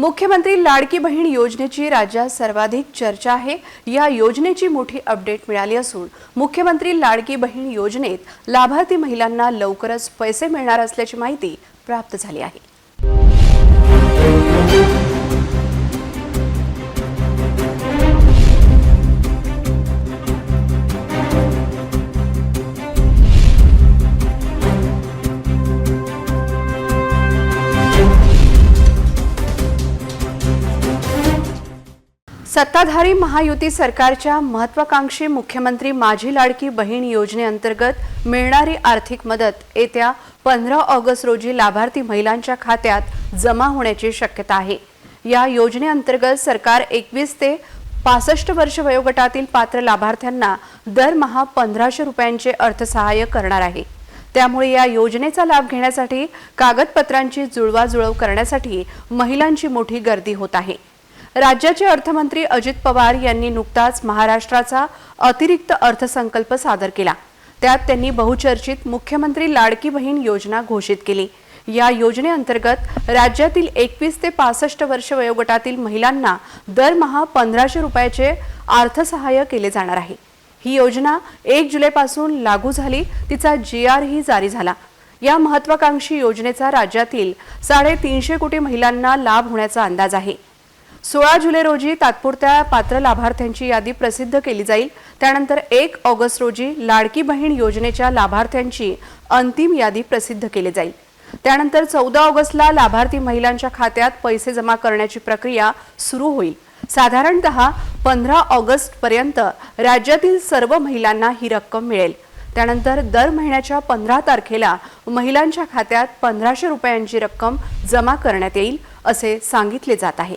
मुख्यमंत्री लाडकी बहीण योजनेची राज्यात सर्वाधिक चर्चा आहे. या योजनेची मोठी अपडेट मिळाली असून मुख्यमंत्री लाडकी बहीण योजनेत लाभार्थी महिलांना लवकरच पैसे मिळणार असल्याची माहिती प्राप्त झाली आहे. सत्ताधारी महायुती सरकारच्या महत्वाकांक्षी मुख्यमंत्री माझी लाडकी बहीण योजनेअंतर्गत मिळणारी आर्थिक मदत येत्या पंधरा ऑगस्ट रोजी लाभार्थी महिलांच्या खात्यात जमा होण्याची शक्यता आहे. या योजनेअंतर्गत सरकार एकवीस ते पासष्ट वर्ष वयोगटातील पात्र लाभार्थ्यांना दरमहा पंधराशे रुपयांचे अर्थसहाय्य करणार आहे. त्यामुळे या योजनेचा लाभ घेण्यासाठी कागदपत्रांची जुळवाजुळव करण्यासाठी महिलांची मोठी गर्दी होत आहे. राज्याचे अर्थमंत्री अजित पवार यांनी नुकताच महाराष्ट्राचा अतिरिक्त अर्थसंकल्प सादर केला. त्यात त्यांनी बहुचर्चित मुख्यमंत्री लाडकी बहीण योजना घोषित केली. या योजनेअंतर्गत राज्यातील एकवीस ते पासष्ट वर्ष वयोगटातील महिलांना दरमहा पंधराशे रुपयाचे अर्थसहाय्य केले जाणार आहे. ही योजना एक जुलैपासून लागू झाली तिचा जी आरही जारी झाला. या महत्वाकांक्षी योजनेचा राज्यातील साडेतीनशे कोटी महिलांना लाभ होण्याचा अंदाज आहे. सोळा जुलै रोजी तात्पुरत्या पात्र लाभार्थ्यांची यादी प्रसिद्ध केली जाईल. त्यानंतर एक ऑगस्ट रोजी लाडकी बहीण योजनेच्या लाभार्थ्यांची अंतिम यादी प्रसिद्ध केली जाईल. त्यानंतर चौदा ऑगस्टला लाभार्थी महिलांच्या खात्यात पैसे जमा करण्याची प्रक्रिया सुरू होईल. साधारणत पंधरा ऑगस्ट पर्यंत राज्यातील सर्व महिलांना ही रक्कम मिळेल. त्यानंतर दर महिन्याच्या पंधरा तारखेला महिलांच्या खात्यात पंधराशे रुपयांची रक्कम जमा करण्यात येईल असे सांगितले जात आहे.